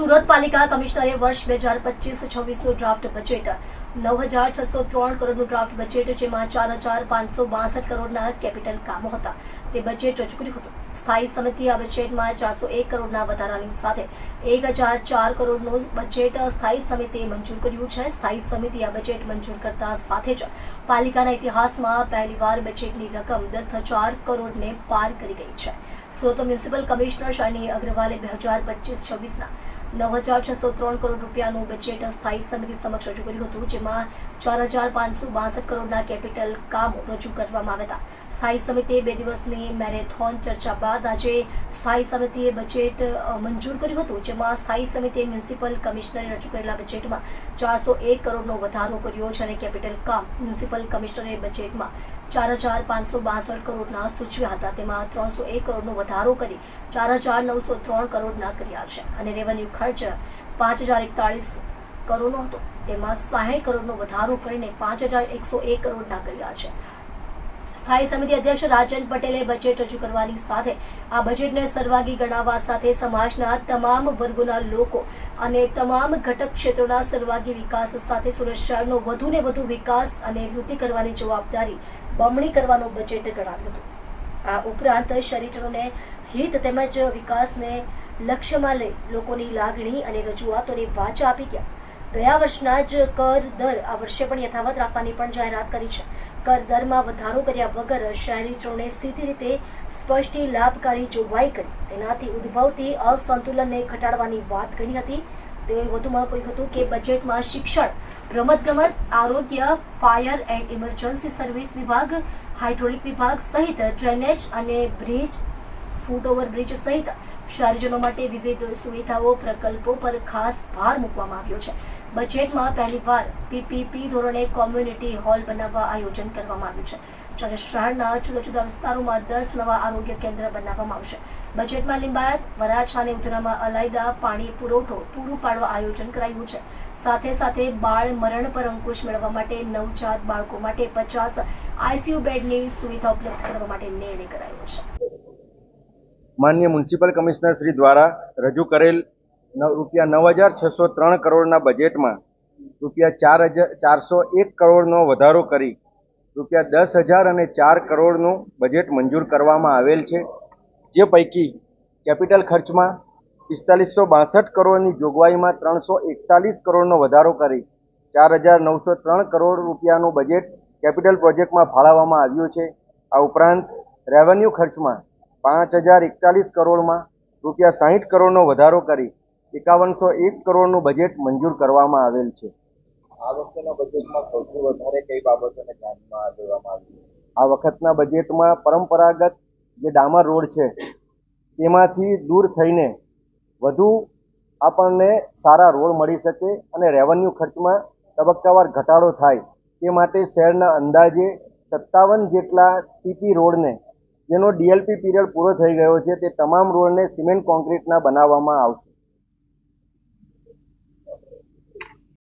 સુરત પાલિકા કમિશનરે વર્ષ બે હજાર પચીસ છવ્વીસનું ડ્રાફ્ટ બજેટ નવ હજાર છસો ત્રણ કરોડનું ડ્રાફ્ટ બજેટ જેમાં ચાર હજાર પાંચસો બાસઠ કરોડના કેપિટલ કામો હતા. તે બજેટ રજૂ કર્યું હતું. સ્થાયી સમિતિ આ બજેટમાં ચારસો એક કરોડના વધારાની સાથે એક હજાર ચાર કરોડનું બજેટ સ્થાયી સમિતિએ મંજૂર કર્યું છે. સ્થાયી સમિતિ આ બજેટ મંજૂર કરતા સાથે જ પાલિકાના ઇતિહાસમાં પહેલીવાર બજેટની રકમ દસ હજાર કરોડને પાર કરી ગઈ છે. સુરત મ્યુનિસિપલ કમિશનર શાની અગ્રવાલે બે હજાર પચીસ છવ્વીસના નવ હજાર છસો ત્રણ કરોડ રૂપિયાનું બજેટ સ્થાયી સમિતિ સમક્ષ રજૂ કર્યું હતું, જેમાં ચાર હજાર પાંચસો બાસઠ કરોડના કેપિટલ કામો રજૂ કરવામાં આવ્યા હતા. સ્થાયી સમિતિએ બે દિવસની મેરેથોન ચર્ચા બાદ આજે સ્થાયી સમિતિએ બજેટ મંજૂર કર્યું હતું જેમાં સ્થાયી સમિતિએ મ્યુનિસિપલ કમિશનરે રજૂ કરેલા બજેટમાં ચારસો એક કરોડનો વધારો કર્યો છે અને કેપિટલ કામ મ્યુનિસિપલ કમિશનરે બજેટમાં ચાર હજાર પાંચસો બાસઠ કરોડના સૂચવ્યા હતા તેમાં ત્રણસો એક કરોડનો વધારો કરી ચાર હજાર નવસો ત્રણ કરોડના કર્યા છે અને રેવન્યુ ખર્ચ પાંચ હજાર એકતાળીસ કરોડનો હતો તેમાં સાહીઠ કરોડનો વધારો કરીને પાંચ હજાર એકસો એક કરોડના કર્યા છે સ્થાયી સમિતિ અધ્યક્ષ રાજન પટેલે બજેટ રજૂ કરવાની સાથે આ બજેટને સર્વાગી ગણાવવા સાથે સમાજના તમામ વર્ગોના લોકો અને તમામ ઘટક ક્ષેત્રોના સર્વાગી વિકાસ સાથે સુરત શહેરનો વધુને વધુ વિકાસ અને વૃદ્ધિ કરવાની જવાબદારી બમણી કરવાનો બજેટ ગણાવ્યું હતું. આ ઉપરાંત શહેરીજનોને હિત તેમજ વિકાસને લક્ષ્યમાં લઈ લોકોની લાગણી અને રજૂઆતોને વાચા આપી ગયા. ગયા વર્ષના જ કર દર આ વર્ષે પણ યથાવત રાખવાની પણ જાહેરાત કરી છે. કર દરમાં વધારો કર્યા વગર શહેરીજનોને સીધી રીતે સ્પષ્ટ લાભકારી જોગવાઈ કરી. તેનાથી ઉદ્ભવતી અસંતુલનને ઘટાડવાની વાત કરી હતી. તેઓએ વધુમાં કહ્યું હતું કે બજેટમાં શિક્ષણ, રમતગમત, આરોગ્ય, ફાયર એન્ડ ઇમરજન્સી સર્વિસ વિભાગ, હાઇડ્રોલિક વિભાગ સહિત ડ્રેનેજ અને બ્રિજ ફૂટ ઓવરબ્રિજ સહિત શહેરજનો માટે વિવિધ સુવિધાઓ, પ્રકલ્પો પર ખાસ ભાર મૂકવામાં આવ્યો છે. બજેટમાં પહેલીવાર પીપીપી ધોરણે કોમ્યુનિટી હોલ બનાવવા આયોજન કરવામાં આવ્યું છે. જ્યારે શહેરના જુદા જુદા વિસ્તારોમાં દસ નવા આરોગ્ય કેન્દ્ર બનાવવામાં આવશે. બજેટમાં લિંબાયત, વરાછા અને ઉધનામાં અલાયદા પાણી પુરવઠો પૂરું પાડવા આયોજન કરાયું છે. સાથે સાથે બાળ મરણ પર અંકુશ મેળવવા માટે નવજાત બાળકો માટે પચાસ આઈસીયુ બેડની સુવિધા ઉપલબ્ધ કરવા માટે નિર્ણય કરાયો છે. માન્ય મ્યુનિસિપલ કમિશનર શ્રી દ્વારા રજૂ કરેલ રૂપિયા નવ હજાર છસો ત્રણ કરોડના બજેટમાં રૂપિયા ચાર હજાર ચારસો એક કરોડનો વધારો કરી રૂપિયા દસ હજાર અને ચાર કરોડનું બજેટ મંજૂર કરવામાં આવેલ છે. જે પૈકી કેપિટલ ખર્ચમાં પિસ્તાલીસો બાસઠ કરોડની જોગવાઈમાં ત્રણસો એકતાલીસ કરોડનો વધારો કરી ચાર હજાર નવસો ત્રણ કરોડ રૂપિયાનું બજેટ કેપિટલ પ્રોજેક્ટમાં ફાળવવામાં આવ્યું છે. આ ઉપરાંત રેવન્યુ ખર્ચમાં પાંચ હજાર એકતાલીસ કરોડમાં રૂપિયા સાહીઠ કરોડનો વધારો કરી એકાવનસો એક કરોડનું બજેટ મંજૂર કરવામાં આવેલ છે. આ વખતેના બજેટમાં સૌથી વધારે કઈ બાબતોને ધ્યાનમાં લેવામાં આવી છે? આ વખતના બજેટમાં પરંપરાગત જે ડામર રોડ છે તેમાંથી દૂર થઈને વધુ આપણને સારા રોડ મળી શકે અને રેવન્યુ ખર્ચમાં તબક્કાવાર ઘટાડો થાય તે માટે શહેરના અંદાજે સત્તાવન જેટલા ટીપી રોડને જેનો ડીએલપી પીરિયડ પૂરો થઈ ગયો છે તે તમામ રોડને સિમેન્ટ કોન્ક્રીટના બનાવવામાં આવશે.